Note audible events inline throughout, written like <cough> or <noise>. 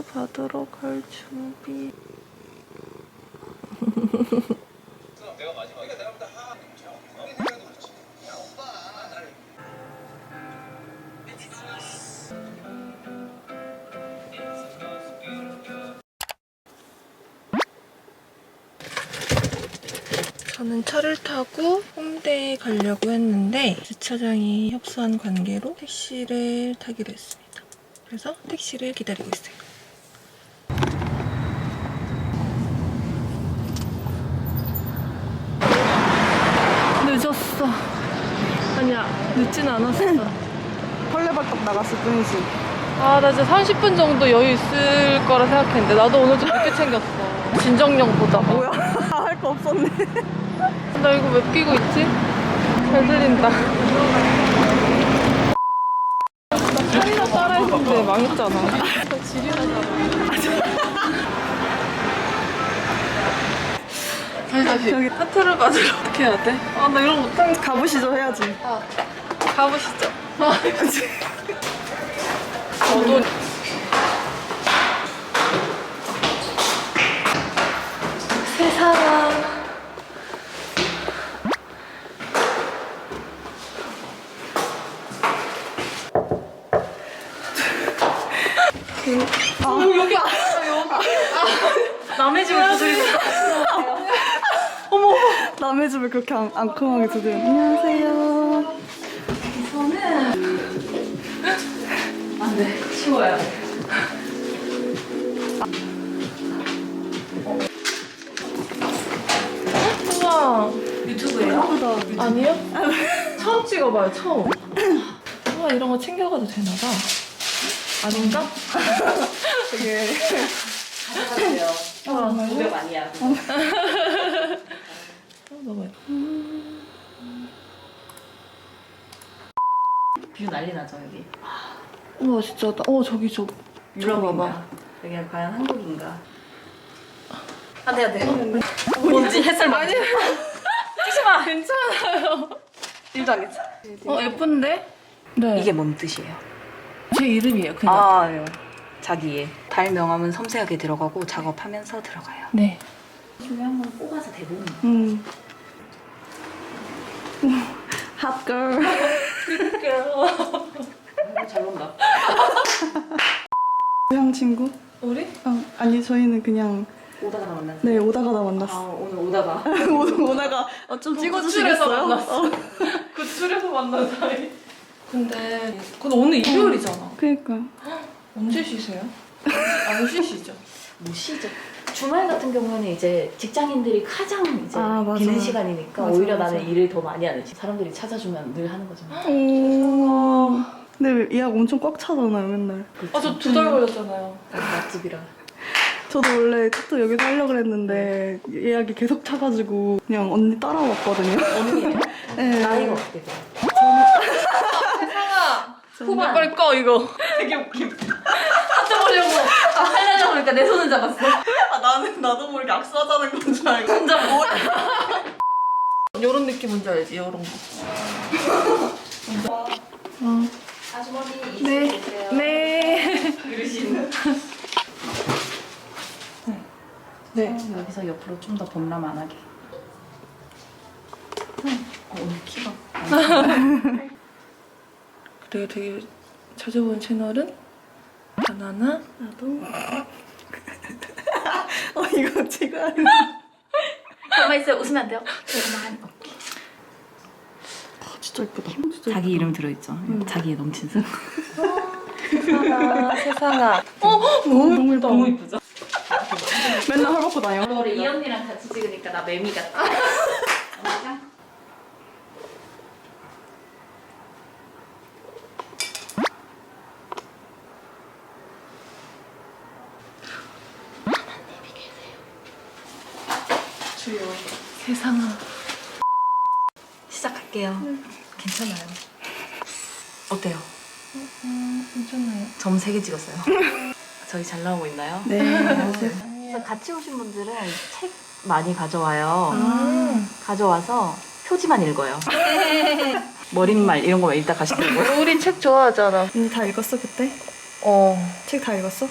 타투 받으러 갈 준비. 저는 차를 타고 홍대에 가려고 했는데 주차장이 협소한 관계로 택시를 타기로 했습니다. 그래서 택시를 기다리고 있어요. 늦었어. 늦진 않았어. 헐레벌떡 나갔을 뿐이지. 아, 나 진짜 30분 정도 여유 있을 거라 생각했는데 나도 오늘 좀 늦게 챙겼어. 진정령 보다가. 뭐야? <laughs> 할 거 없었네. 나 이거 왜 끼고 있지? 잘 들린다. 차이나 따라 했는데 망했잖아. 다시 다시 여기 타투를 받으러 어떻게 해야 돼? 아 나 이런 거 못하겠어. 가보시죠 해야지. 아, 가보시죠. 저도 새 사람. 아, 여기 아, 여기. 남의 집을 두드리고 남의 집을 그렇게 앙, 앙큼하게 두드려. 안녕하세요. 안돼 치워야 돼. 우와 유튜브예요? 예쁘다. 아니요? <laughs> 처음 찍어봐요 처음. 우와 이런 거 챙겨가도 되나봐. 아닌가? 되게 가져가세요. 아, 고백 아니야. 어, 너무 예뻐. 뷰 난리 나죠 여기. 우와 진짜 나- 어 저기 저 유럽인가? 여기가 과연 한국인가? 안돼 안돼. 뭔지 햇살 많이. <laughs> 찍지 마. 괜찮아요. 일도 안 괜찮아. 어 예쁜데? 네. 이게 뭔 뜻이에요? 제 이름이에요 그냥. 아 네. 자기의 달 명함은 섬세하게 들어가고 작업하면서 들어가요. 네. 중요한 건 뽑아서 대부분. 음. <laughs> 핫걸. <laughs> 잘 논다. <laughs> 고향 친구? 우리? 어, 아니 저희는 그냥 오다가 다 만났어요. 네 오다가 다 아 만났어. 오늘 오다가. <laughs> 오, 오다가 어, 좀 구출해서 찍어주시겠어요? 만났어. 어, <laughs> 구출해서 만난 사이. 근데 근데 오늘 일요일이잖아. 그러니까. <gasps> 언제 쉬세요? 안 쉬시죠? 못 쉬죠. 주말 같은 경우에는 이제 직장인들이 가장 이제 아, 맞아. 비는 시간이니까 맞아, 오히려 맞아. 나는 일을 더 많이 하는 시 사람들이 찾아주면 늘 하는 거죠. 오. 근데 예약 엄청 꽉 차잖아요 맨날. 아 저 두 달 걸렸잖아요. 맛집이라. 저도 원래 타투 여기서 하려고 그랬는데 예약이 계속 차가지고 그냥 언니 따라왔거든요. 언니예요? <laughs> 네. 나이가 어떻게 돼요? 세상아. 후반. 빨리 꺼 이거. 되게 웃김. 하트 보려고 아, 하려고 하니까 내 손을 잡았어. 아 나는 나도 모르게 악수하자는 건 줄 알고. 혼자 뭐? 요런 느낌 뭔지 알지? 요런 거. 아주머니 네. 네. 그러시는. <laughs> 네. 여기서 옆으로 좀 더 범람 안 하게. 어, 오늘 키가. 내가 <laughs> 되게 자주 보는 채널은 바나나. 나도. <laughs> 어 이거 찍어야 돼. 가만 있어요. 웃으면 안 돼요. 조금만. 아, 진짜 예쁘다. 진짜 자기 이름 들어있죠. 자기의 넘친 승. 세상아. 세상아. 너무 너무 예쁘다. 너무 이쁘죠? 맨날 헐벗고 다녀. 우리 이 언니랑 같이 찍으니까 나 매미 같아. 주여. 세상아. 시작할게요. 괜찮아요. 어때요? 괜찮아요. 점 3개 찍었어요. <laughs> 저희 잘 나오고 있나요? 네. 그래서 같이 오신 분들은 책 많이 가져와요. 아. 가져와서 표지만 읽어요. <laughs> 머릿말 이런 거만 읽다 가시더라고요. <laughs> 우리 책 좋아하잖아. 언니 다 읽었어 그때? 어. 책 다 읽었어?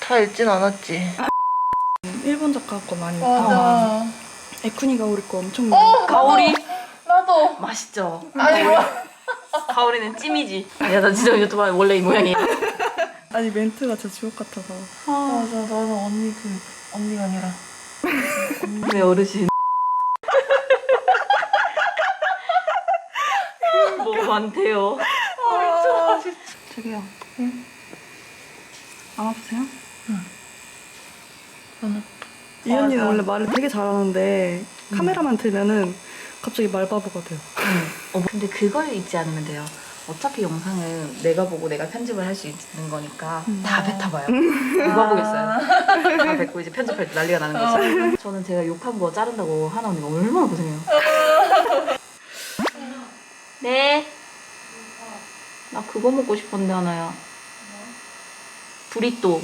다 읽진 않았지. 일본 작가 거 많이 맞아. 에쿠니가 우리 거 엄청 어, 가오리 나도. 맛있죠. 아니 뭐. 가오리는 찜이지. 아니야 나 진짜 유튜브 하면 원래 이 모양이야. <laughs> 아니 멘트가 진짜 주옥 같아서 맞아. 나는 언니 그 언니가 아니라. <laughs> 왜 어르신? <laughs> 뭐 많대요. 저기요 안 아프세요? 나는. 이 언니는 맞아. 원래 말을 되게 잘하는데 카메라만 들면은 갑자기 말바보가 돼요 어, 근데 그걸 잊지 않으면 돼요. 어차피 영상은 내가 보고 내가 편집을 할 수 있는 거니까 다 뱉어봐요. 누가 보겠어요? 다 뱉고 이제 편집할 때 난리가 나는 거죠. 저는 제가 욕한 거 자른다고 하나 언니가 얼마나 고생해요. 네. 나 그거 먹고 싶었는데 하나야. 브리또.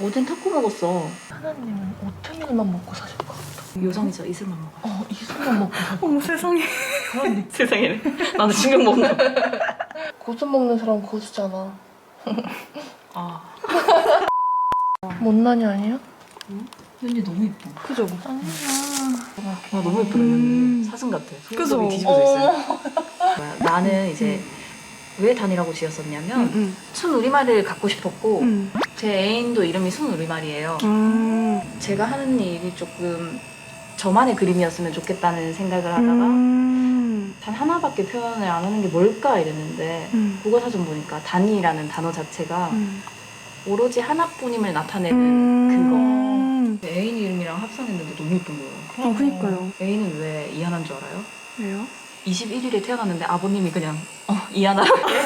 어젠 타코 먹었어. 하나님은 오트밀만 먹고 사실 것 같아. 요정이죠. 이슬만 먹어요. 어, 이슬만 먹고 사. 어머 세상에 그런. <laughs> 세상에. 나도 충격 먹는 거. 고수 먹는 사람 고수잖아. <laughs> 아. 못난이 아니야? 현이 너무 예뻐. 그죠? 아니야. 와 너무 예쁘다 음. 사슴 같아 그죠? 손톱이 뒤집어져 있어요 <laughs> 나는 이제 왜 단이라고 지었었냐면 응, 순 우리말을 갖고 싶었고 응. 제 애인도 이름이 순 우리말이에요 음. 제가 하는 일이 조금 저만의 그림이었으면 좋겠다는 생각을 하다가 음. 단 하나밖에 표현을 안 하는 게 뭘까 이랬는데 음. 국어 사전 보니까 단이라는 단어 자체가 음. 오로지 하나뿐임을 나타내는 음. 그거 애인 이름이랑 합성했는데 너무 예쁜 거예요 어, 그니까요. 애인은 왜 이한한 줄 알아요? 왜요? 21일에 태어났는데 아버님이 그냥 어 이하나라고 해?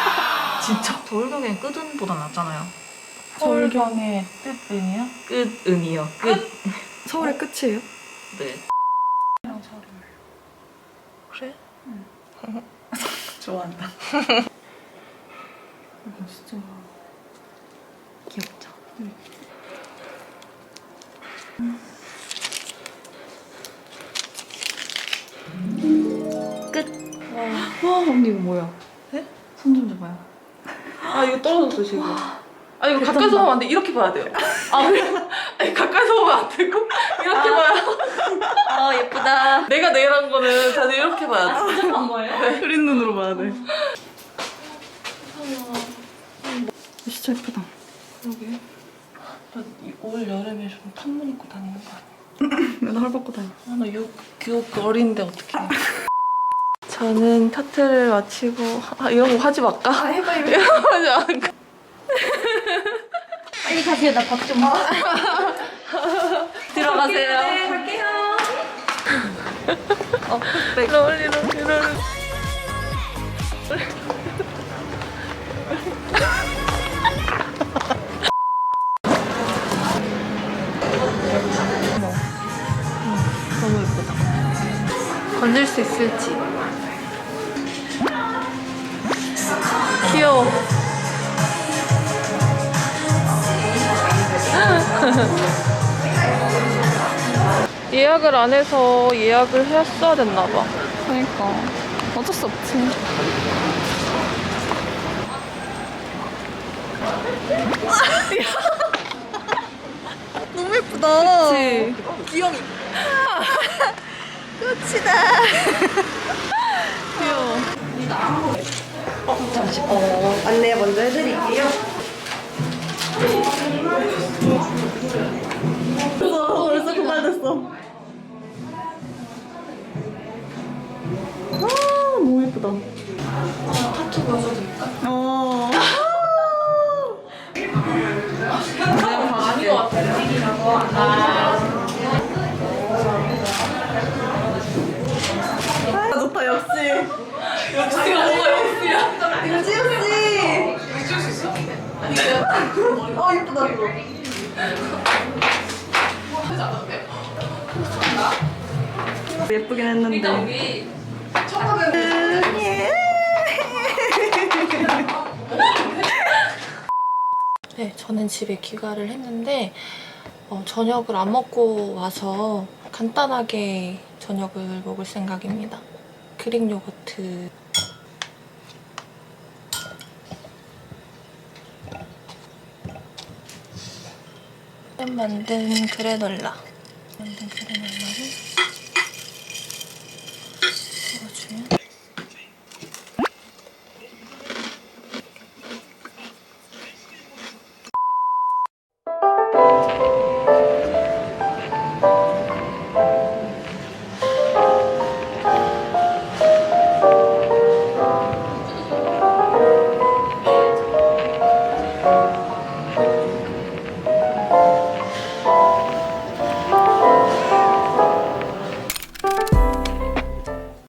<laughs> 진짜 서울경엔 끝은 보다 낫잖아요 서울경의 뜻은이야? 끝음이요 끝 서울의 끝이에요? 네. 그래? <laughs> 좋아한다. 진짜. 귀엽죠 끝 와, 언니 이거 뭐야? 네? 손 좀 줘봐요. 아 이거 떨어졌어 지금. 아 이거 가까이서 보면 안 돼. 이렇게 봐야 돼요. 아 그래? 아니 가까이서 보면 안 되고 이렇게 봐요. 아 예쁘다 내가 내일 한 거는 다들 이렇게 봐야 돼. 진짜 한 거예요? 흐린 눈으로 봐야 돼. 진짜 예쁘다. 그러게. 나올 여름에 좀 탑문 입고 다니는 거 아니야? <clears throat> 맨날 헐 벗고 다녀. 아나 교육 어린데 어떡해. 저는 타투를 마치고 아, 이런 거 하지 말까? 아, 해봐, 해봐. <laughs> 이런 거 하지 말까? 가세요 나 밥 좀 <laughs> 들어가세요 갈게요. 롤리 롤리 롤리. 너무 예쁘다. 건질 수 있을지. 예약을 안 해서 예약을 했어야 됐나 봐. 그러니까 어쩔 수 없지. <laughs> 너무 예쁘다. 그치. 귀여워. <laughs> 귀여워. 어, 안내 먼저 해드릴게요. 예쁘다. 타투 보여줘도 될까? 어. 아닌 것 같아. 아, 좋다, 역시. 역시 엄마 역시야. 윤지우 씨. 찍을 수 있어? 어, 예쁘다, 이거. 예쁘긴 했는데. 우리 첫화면 네, 저는 집에 귀가를 했는데 어, 저녁을 안 먹고 와서 간단하게 저녁을 먹을 생각입니다. 그릭 요거트. 만든 그래놀라.